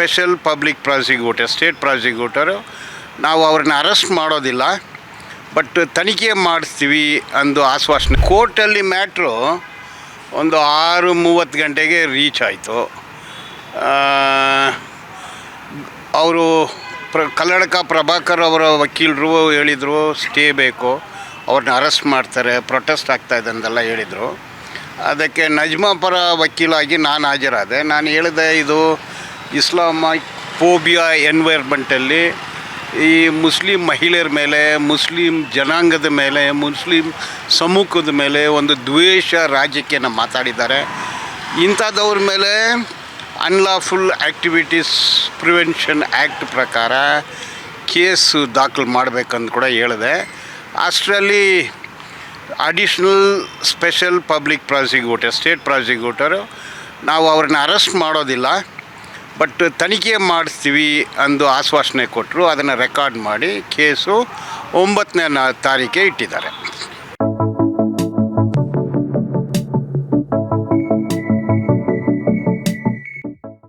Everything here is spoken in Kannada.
Special public prosecutor, state prosecutor, ನಾವು ಅವ್ರನ್ನ ಅರೆಸ್ಟ್ ಮಾಡೋದಿಲ್ಲ, ಬಟ್ ತನಿಖೆ ಮಾಡಿಸ್ತೀವಿ ಅಂದು ಆಶ್ವಾಸನೆ. ಕೋರ್ಟಲ್ಲಿ ಮ್ಯಾಟ್ರು ಒಂದು ಆರು ಮೂವತ್ತು ಗಂಟೆಗೆ ರೀಚ್ ಆಯಿತು. ಅವರು ಪ್ರ ಕಲ್ಲಡಕ ಪ್ರಭಾಕರ್ ಅವರ ವಕೀಲರು ಹೇಳಿದರು, ಸ್ಟೇ ಬೇಕು, ಅವ್ರನ್ನ ಅರೆಸ್ಟ್ ಮಾಡ್ತಾರೆ, ಪ್ರೊಟೆಸ್ಟ್ ಆಗ್ತಾಯಿದೆ ಅಂತೆಲ್ಲ ಹೇಳಿದರು. ಅದಕ್ಕೆ ನಜ್ಮಾ ಪರ ವಕೀಲಾಗಿ ನಾನು ಹಾಜರಾದೆ. ನಾನು ಹೇಳಿದೆ, ಇದು ಇಸ್ಲಾಮಿಕ್ ಫೋಬಿಯಾ ಎನ್ವೈರ್ಮೆಂಟಲ್ಲಿ ಈ ಮುಸ್ಲಿಂ ಮಹಿಳೆಯರ ಮೇಲೆ, ಮುಸ್ಲಿಂ ಜನಾಂಗದ ಮೇಲೆ, ಮುಸ್ಲಿಂ ಸಮೂಹದ ಮೇಲೆ ಒಂದು ದ್ವೇಷ ರಾಜಕೀಯನ ಮಾತಾಡಿದ್ದಾರೆ. ಇಂಥದ್ದವ್ರ ಮೇಲೆ ಅನ್ಲಾಫುಲ್ ಆ್ಯಕ್ಟಿವಿಟೀಸ್ ಪ್ರಿವೆನ್ಷನ್ ಆ್ಯಕ್ಟ್ ಪ್ರಕಾರ ಕೇಸು ದಾಖಲು ಮಾಡಬೇಕಂತ ಕೂಡ ಹೇಳಿದೆ. ಅಷ್ಟರಲ್ಲಿ additional special public prosecutor state prosecutor ನಾವು ಅವ್ರನ್ನ ಅರೆಸ್ಟ್ ಮಾಡೋದಿಲ್ಲ. ಬಟ್ ತನಿಖೆ ಮಾಡಿಸ್ತೀವಿ ಅಂದು ಆಶ್ವಾಸನೆ ಕೊಟ್ಟರು ಅದನ್ನು ರೆಕಾರ್ಡ್ ಮಾಡಿ ಕೇಸು ಒಂಬತ್ತನೇ ತಾರೀಕೆ ಇಟ್ಟಿದ್ದಾರೆ.